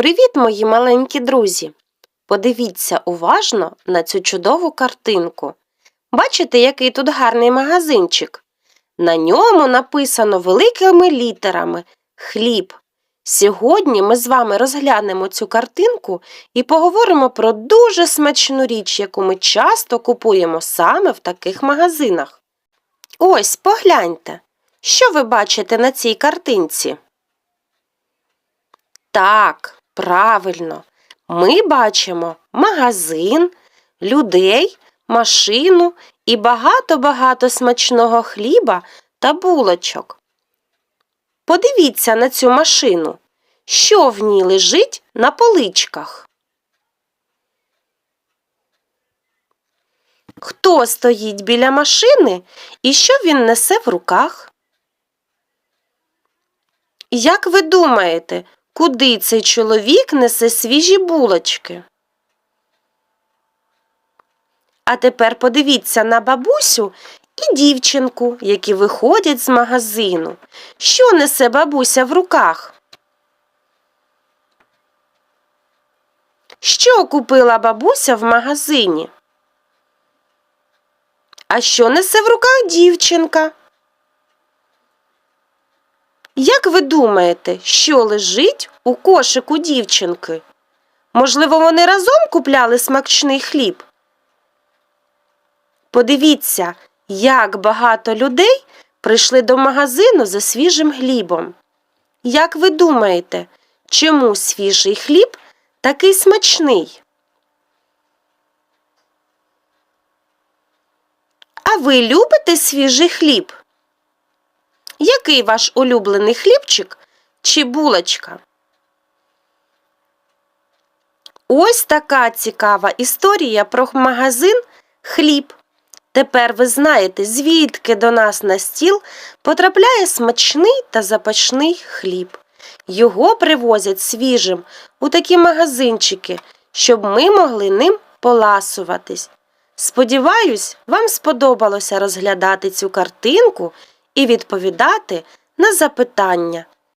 Привіт, мої маленькі друзі! Подивіться уважно на цю чудову картинку. Бачите, який тут гарний магазинчик? На ньому написано великими літерами хліб. Сьогодні ми з вами розглянемо цю картинку і поговоримо про дуже смачну річ, яку ми часто купуємо саме в таких магазинах. Ось, погляньте, що ви бачите на цій картинці? Так, правильно. Ми бачимо магазин, людей, машину і багато-багато смачного хліба та булочок. Подивіться на цю машину. Що в ній лежить на поличках? Хто стоїть біля машини і що він несе в руках? Як ви думаєте, куди цей чоловік несе свіжі булочки? А тепер подивіться на бабусю і дівчинку, які виходять з магазину. Що несе бабуся в руках? Що купила бабуся в магазині? А що несе в руках дівчинка? Як ви думаєте, що лежить у кошику дівчинки? Можливо, вони разом купляли смачний хліб? Подивіться, як багато людей прийшли до магазину за свіжим хлібом. Як ви думаєте, чому свіжий хліб такий смачний? А ви любите свіжий хліб? Який ваш улюблений хлібчик чи булочка? Ось така цікава історія про магазин хліб. Тепер ви знаєте, звідки до нас на стіл потрапляє смачний та запашний хліб. Його привозять свіжим у такі магазинчики, щоб ми могли ним поласуватись. Сподіваюсь, вам сподобалося розглядати цю картинку і відповідати на запитання,